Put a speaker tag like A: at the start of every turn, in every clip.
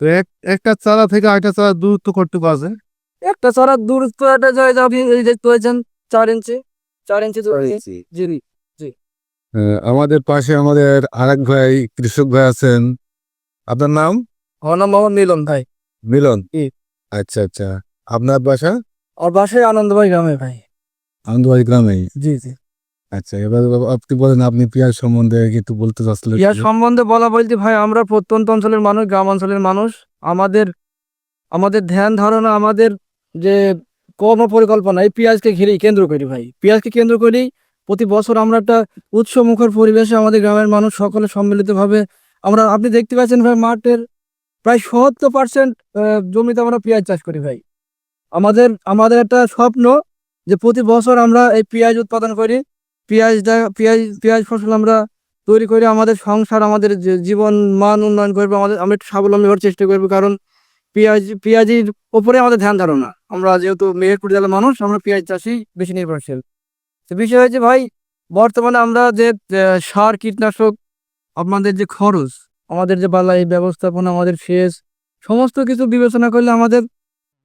A: তো এক একটা চারা থেকে আরেকটা চারা দূরত্ব কতটুকু আছে?
B: একটা চারার দূরত্ব একটা যায় আপনি এই দেখতে পাচ্ছেন চার ইঞ্চি চার ইঞ্চি জি। জি
A: আমাদের পাশে আমাদের আরেক ভাই কৃষক ভাই আছেন। আপনার নাম?
B: আমার নাম মোহাম্মদ মিলন ভাই।
A: মিলন? আচ্ছা আচ্ছা। আপনার বাসা?
B: আর বাসায় আনন্দভাই গ্রামে ভাই।
A: আন্দোয়ারি গ্রামে
B: জি জি।
A: আচ্ছা এবার আপনি বলেন আপনি পেঁয়াজ সম্বন্ধে একটু বলতে চাচ্ছিলেন
B: ইয়ার সম্বন্ধে বলা বলতে ভাই আমরা প্রত্যন্ত অঞ্চলের মানুষ গ্রাম অঞ্চলের মানুষ। আমাদের আমাদের ধ্যান ধারণা আমাদের যে কর্ম পরিকল্পনা এই পেঁয়াজকে ঘিরেই কেন্দ্র করি ভাই। পেঁয়াজকে কেন্দ্র করেই প্রতি বছর আমরা একটা উৎসমুখর পরিবেশে আমাদের গ্রামের মানুষ সকলে সম্মিলিতভাবে আমরা আপনি দেখতে পাচ্ছেন ভাই মাঠের প্রায় সত্তর পার্সেন্ট জমিতে আমরা পেঁয়াজ চাষ করি ভাই। আমাদের আমাদের একটা স্বপ্ন যে প্রতি বছর আমরা এই পেঁয়াজ উৎপাদন করি। পেঁয়াজটা, পেঁয়াজ পেঁয়াজ ফসল আমরা তৈরি করে আমাদের সংসার, আমাদের জীবন মান উন্নয়ন করবে, আমাদের, আমরা একটু স্বাবলম্বী হওয়ার চেষ্টা করব, কারণ পেঁয়াজ, পেঁয়াজির ওপরে আমাদের ধ্যান ধারণা। আমরা যেহেতু মেহেরপুর জেলার মানুষ, আমরা পেঁয়াজ চাষই বেশি নির্ভরশীল। তো বিষয় হয়েছে ভাই, বর্তমানে আমরা যে সার, কীটনাশক, আপনাদের যে খরচ, আমাদের যে বালাই ব্যবস্থাপনা, আমাদের সেচ, সমস্ত কিছু বিবেচনা করলে আমাদের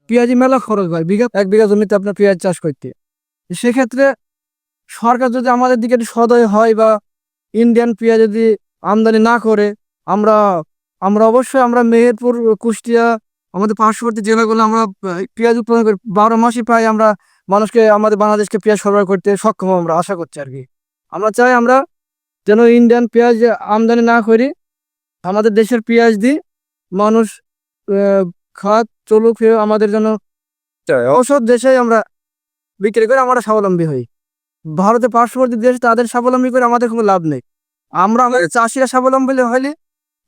B: পেঁয়াজি মেলা খরচ ভাই বিঘা, এক বিঘা জমিতে আপনার পেঁয়াজ চাষ করতে। সেক্ষেত্রে সরকার যদি আমাদের দিকে একটু সদয় হয় বা ইন্ডিয়ান পেঁয়াজ যদি আমদানি না করে আমরা আমরা অবশ্যই আমরা মেহেরপুর কুষ্টিয়া আমাদের পার্শ্ববর্তী জেলাগুলো আমরা পেঁয়াজ উৎপাদন করি। বারো মাসই প্রায় আমরা মানুষকে আমাদের বাংলাদেশকে পেঁয়াজ সরবরাহ করতে সক্ষম আমরা আশা করছি আর কি। আমরা চাই আমরা যেন ইন্ডিয়ান পেঁয়াজ আমদানি না করি আমাদের দেশের পেঁয়াজ দিই মানুষ খাত চলুক আমাদের জন্য ওসব দেশে আমরা বিক্রি করে আমরা স্বাবলম্বী হই। ভারতের পার্শ্ববর্তী দেশ তাদের স্বাবলম্বী করে আমাদের কোনো লাভ নেই। আমরা আমাদের চাষিরা স্বাবলম্বী হলে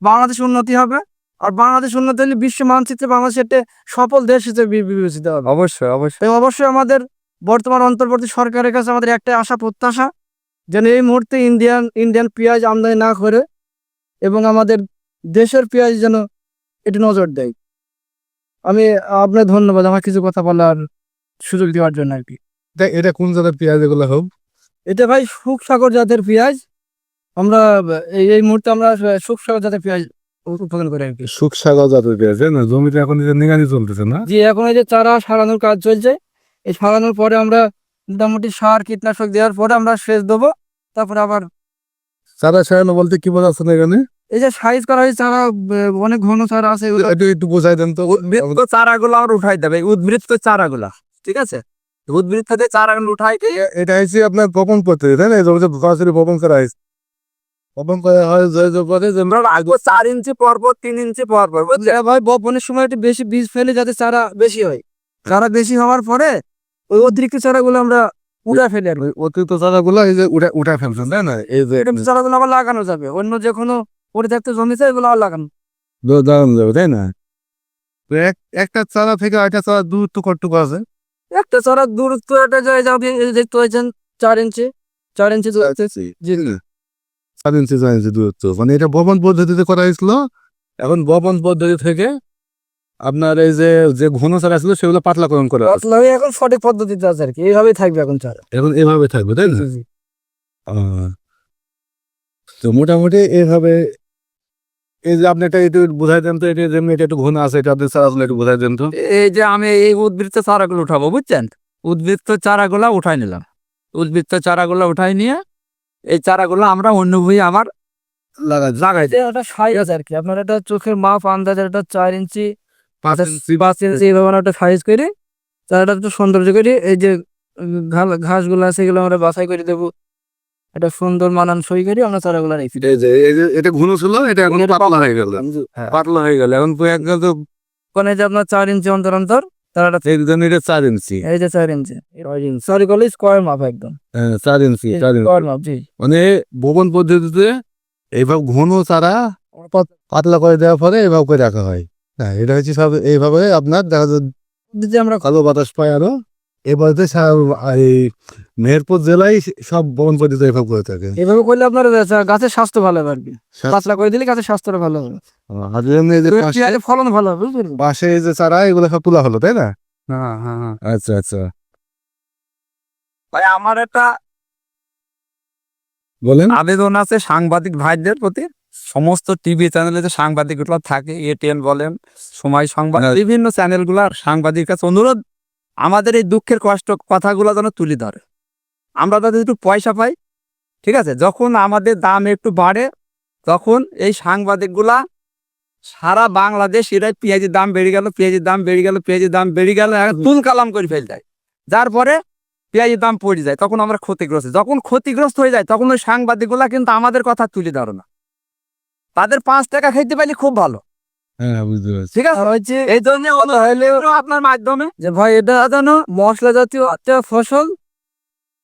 B: বাংলাদেশ উন্নতি হবে আর বাংলাদেশ উন্নতি হলে বিশ্ব মানচিত্রে বাংলাদেশ একটা সফল দেশ হিসেবে বিবেচিত হবে।
A: অবশ্যই অবশ্যই।
B: অবশ্যই আমাদের বর্তমান অন্তর্বর্তী সরকারের কাছে আমাদের একটা আশা প্রত্যাশা যেন এই মুহূর্তে ইন্ডিয়ান ইন্ডিয়ান পেঁয়াজ আমদানি না করে এবং আমাদের দেশের পেঁয়াজ যেন এটি নজর দেয়। আমি আপনার ধন্যবাদ আমার কিছু কথা বলার সুযোগ দেওয়ার জন্য আর কি।
A: এটা এটা কোন জাতের পেঁয়াজ এগুলো হোক
B: এটা ভাই সুখসাগর জাতের পেঁয়াজ। আমরা এই এই মুহূর্তে আমরা সুখসাগর জাতের পেঁয়াজ উৎপাদন করি আর কি।
A: সুখসাগর জাতের পেঁয়াজ না? জমিতে এখন যে নিগানি চলতেছে না?
B: যে এখন এই যে চারা সারানোর কাজ চলছে। এই সারানোর পরে আমরা মোটামুটি সার কীটনাশক দেওয়ার পরে আমরা সেচ দেবো। তারপরে আবার
A: চারা সারানো বলতে কি বোঝাচ্ছেন এখানে?
B: এই যে সাইজ করা হয়েছে চারা অনেক ঘন চারা আছে।
A: একটু একটু বোঝাই দেন তো।
B: চারাগুলো আমরা উঠাই দেবে উদ্বৃত্ত চারাগুলা ঠিক আছে? দিয়ে চারাগুলো উঠাই
A: এটা হচ্ছে আপনার বপন পদ্ধতি তাই না? জমিতে সরাসরি বপন করা হয়েছে। বপন করা হয়
B: চার ইঞ্চি তিন ইঞ্চি বুঝলে? ভাই বপনের সময় একটু বেশি বীজ ফেলে যাতে চারা বেশি হয়। চারা বেশি হওয়ার পরে ওই অতিরিক্ত চারাগুলো আমরা ফেলে আর
A: অতিরিক্ত চারাগুলো এই যে উঠে উঠে ফেলছেন তাই না? এই যে
B: চারাগুলো আবার লাগানো যাবে। অন্য যে কোনো পরিত্যক্ত জমিতে এগুলো আর লাগানো।
A: যাবে তাই না? এক একটা চারা থেকে আরেকটা চারা দূরত্ব কতটুকু আছে?
B: একটা চারার দূরত্ব একটা যায় যাবে দেখতে পাচ্ছেন চার ইঞ্চি চার ইঞ্চি দূরত্ব। জি।
A: সাত ইঞ্চি চার ইঞ্চি দূরত্ব। মানে এটা বপন পদ্ধতিতে করা হয়েছিল। এখন বপন পদ্ধতি থেকে আপনার এই যে যে ঘন চারা ছিল সেগুলো পাতলাকরণ করা।
B: পাতলা হয়ে এখন সঠিক পদ্ধতিতে আছে আর কি। এইভাবেই থাকবে এখন চারা।
A: এখন এভাবে থাকবে তাই না? তো মোটামুটি এইভাবে এই যে আপনি এটা একটু বোঝাই দেন তো এটা যেমনি এটা একটু ঘন আছে এটা আপনি চারাগুলো একটু বোঝাই দেন তো।
B: এই যে আমি এই উদ্বৃত্ত চারাগুলো উঠাবো বুঝছেন? উদ্বৃত্ত চারাগুলা উঠাই নিলাম। উদ্বৃত্ত চারাগুলো উঠাই নিয়ে এই চারাগুলো আমরা অন্য বই আমার
A: লাগা
B: লাগাই দিই এটা সাইজ আছে আর কি। আপনার এটা চোখের মাপ আন্দাজে এটা চার ইঞ্চি
A: পাঁচ ইঞ্চি।
B: পাঁচ ইঞ্চি এইভাবে আমরা একটা সাইজ করি। চারাটা একটু সৌন্দর্য করি। এই যে ঘাসগুলো আছে এগুলো আমরা বাছাই করে দেবো। এটা সুন্দর মানান সই করি আমরা চারাগুলো রেখে দিই
A: এই যে এই যে এটা ঘন ছিল এটা এখন পাতলা হয়ে গেল।
B: হ্যাঁ।
A: পাতলা হয়ে গেল। এখন তো
B: ওখানে যে আপনার চার ইঞ্চি অন্তর অন্তর চারাটা
A: একজন এটা চার ইঞ্চি।
B: এই যে চার ইঞ্চি। সরি করলে স্কোয়ার মাপ একদম।
A: হ্যাঁ, চার ইঞ্চি
B: স্কোয়ার মাপ জি।
A: মানে ভবন পদ্ধতিতে এইভাবে ঘন চারা পাতলা করে দেওয়ার পরে এইভাবে করে রাখা হয়। হ্যাঁ এটা হচ্ছে সব এইভাবে আপনার দেখা যায়
B: যে আমরা
A: কালো বাতাস পায় আরও। এবারে এই মেহেরপুর জেলায় সব পদ্ধতি এইভাবে করে থাকে।
B: এভাবে করলে আপনার গাছের স্বাস্থ্য ভালো হবে আর কি। পাতলা করে দিলে গাছের স্বাস্থ্যটা ভালো হবে।
A: আর এমনি যে
B: ফলন ভালো হবে
A: পাশে যে চারা এগুলো সব তোলা হলো তাই না?
B: হ্যাঁ হ্যাঁ হ্যাঁ।
A: আচ্ছা আচ্ছা।
B: ভাই আমার একটা
A: বলেন।
B: আবেদন আছে সাংবাদিক ভাইদের প্রতি।
C: সমস্ত টিভি চ্যানেলে যে সাংবাদিকগুলো থাকে এটিএন বলেন সময় সংবাদ বিভিন্ন চ্যানেলগুলোর সাংবাদিক কাছে অনুরোধ আমাদের এই দুঃখের কষ্ট কথাগুলো যেন তুলে ধরে। আমরা তাদের একটু পয়সা পাই ঠিক আছে? যখন আমাদের দাম একটু বাড়ে তখন এই সাংবাদিকগুলা সারা বাংলাদেশ এরাই পেঁয়াজের দাম বেড়ে গেল পেঁয়াজের দাম বেড়ে গেল পেঁয়াজের দাম বেড়ে গেল তুল কালাম করে ফেল যায় যার পরে পেঁয়াজের দাম পড়ে যায় তখন আমরা ক্ষতিগ্রস্ত। যখন ক্ষতিগ্রস্ত হয়ে যায় তখন ওই সাংবাদিকগুলা কিন্তু আমাদের কথা তুলে ধরো না। তাদের পাঁচ টাকা খেতে পারলে খুব ভালো।
B: ঠিক আছে? হচ্ছে
C: এই জন্য আপনার মাধ্যমে
B: যে ভাই এটা জানো মশলা জাতীয় একটা ফসল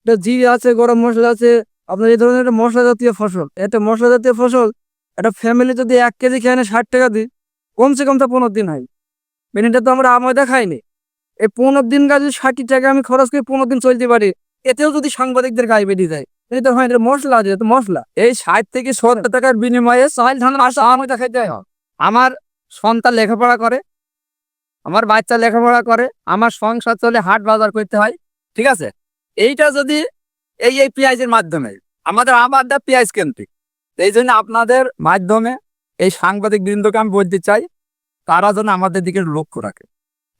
B: এটা জিরে আছে গরম মশলা আছে আপনার এই ধরনের একটা মশলা জাতীয় ফসল। এটা মশলা জাতীয় ফসল একটা ফ্যামিলি যদি এক কেজি খেয়ে নেয় ষাট টাকা দিই কমসে কম তো পনেরো দিন হয়। মানে এটা তো আমরা আময়দা খাইনি। এই পনেরো দিন গাছ যদি ষাট টাকা আমি খরচ করে পনেরো দিন চলতে পারি এতেও যদি সাংবাদিকদের গায়ে বেরিয়ে যায় এটা তো হয় এটা মশলা আছে মশলা।
C: এই ষাট থেকে সত্তর টাকার বিনিময়ে চাল ধান মাস আমটা খাইতে হয়। আমার সন্তান লেখাপড়া করে, আমার বাচ্চা লেখাপড়া করে, আমার সংসার চলে, হাট বাজার করতে হয়, ঠিক আছে? এইটা যদি এই এই পেঁয়াজের মাধ্যমে, আমাদের আমাদের পেঁয়াজ কেন্দ্রিক। এই জন্য আপনাদের মাধ্যমে এই সাংবাদিক বৃন্দকে আমি বলতে চাই, তারা যেন আমাদের দিকে লক্ষ্য রাখে।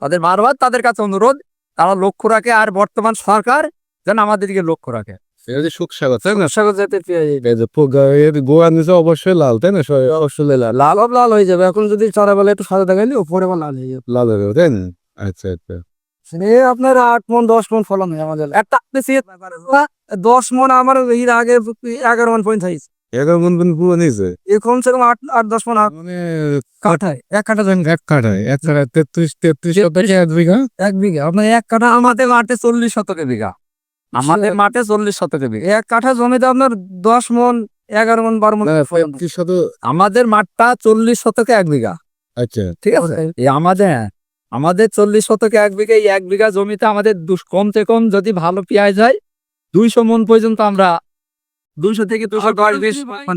C: তাদের বারবার তাদের কাছে অনুরোধ, তারা লক্ষ্য রাখে, আর বর্তমান সরকার যেন আমাদের দিকে লক্ষ্য রাখে।
A: এটা তাই না?
B: সাগর জাতের পেঁয়াজ এটা।
A: এই যে পোকা এর নিচে অবশ্যই লাল তাই না? অবশ্যই লাল।
B: লাল হবে লাল হয়ে যাবে। এখন যদি একটু সাদা দেখাইলে ওপরে আবার লাল হয়ে যাবে।
A: লাল হবে তাই না? আচ্ছা আচ্ছা।
B: এ আপনার আট মন দশ মন ফলন হয় আমাদের। একটা বেশি দশ মন আমার এর আগে এগারো মন পয়েন্ট হয়েছে।
A: এগারো গুণ গুণ পুরো নিচে?
B: এ কমসে কম আট আট দশ মন
A: মানে
B: কাঠায়
A: এক কাঠা এক কাঠায় এক তেত্রিশ তেত্রিশ এক বিঘা?
B: এক বিঘা। আপনার এক কাঠা
C: আমাদের মাঠে চল্লিশ শতকে বিঘা। আমাদের মাঠে চল্লিশ শতকে
B: এক কাঠা জমিতে আপনার দশ মন এগারো মন বারো মন।
A: শত
C: আমাদের মাঠটা চল্লিশ শতকে এক বিঘা।
A: আচ্ছা।
C: ঠিক আছে? আমাদের হ্যাঁ, আমাদের চল্লিশ শতকে এক বিঘা এই এক বিঘা জমিতে আমাদের কমসে কম যদি ভালো পেঁয়াজ হয় দুইশো মন পর্যন্ত আমরা দুইশো থেকে দুশো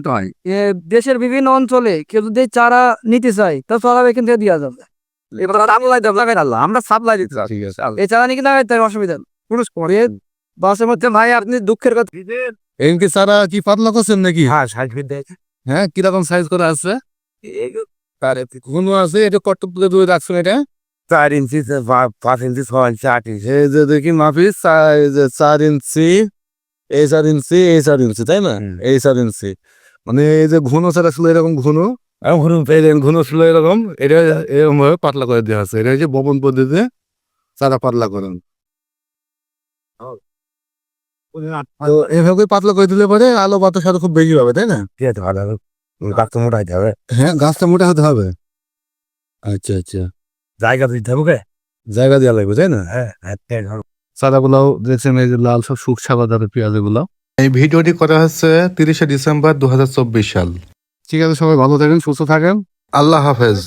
C: হয়।
B: দেশের বিভিন্ন অঞ্চলে কেউ যদি চারা নিতে চাই তা চারা এখান থেকে দেওয়া যাবে।
C: এবার আমরা সাপ্লাই দিতে চাই
A: ঠিক আছে।
B: এই চারা নিয়ে লাগাই অসুবিধা পুরুষ পরে বাসের মধ্যে ভাই আপনি দুঃখের কথা
A: সারা কি পাতলা করছেন নাকি?
C: হ্যাঁ ষাট ফিট
A: হ্যাঁ কীরকম সাইজ করে আছে? তার আছে? এটা কত প্লেট দূরে রাখছেন এটা?
C: চার ইঞ্চি পাঁচ ইঞ্চি আট ইঞ্চি।
A: এই যে দেখি চার ইঞ্চি এই চার ইঞ্চি এই চার ইঞ্চি তাই না?
C: হুম।
A: এই চার ইঞ্চি। মানে এই যে ঘন ছিল এরকম ঘন? ছিল এরকম এটা এরকম ভাবে পাতলা করে দেওয়া আছে। এটা হচ্ছে বপন পদ্ধতিতে চারা পাতলা করেন। তো এভাবে পাতলা করে দিলে পরে আলো বাতাস আরও খুব বেশি হবে তাই না?
C: ঠিক আছে গাছটা মোটা হইতে হবে।
A: হ্যাঁ গাছটা মোটা হতে হবে। আচ্ছা আচ্ছা।
C: জায়গা দিতে হবে
A: জায়গা দেওয়া লাগবে তাই না?
C: হ্যাঁ
A: চারাগুলাও দেখছেন এই যে লাল সব শুক সাদা পেঁয়াজ এগুলো
D: এই ভিডিওটি করা হচ্ছে তিরিশে ডিসেম্বর দু হাজার চব্বিশ সাল।
A: ঠিক আছে সবাই ভালো থাকেন সুস্থ থাকেন।
D: আল্লাহ হাফেজ।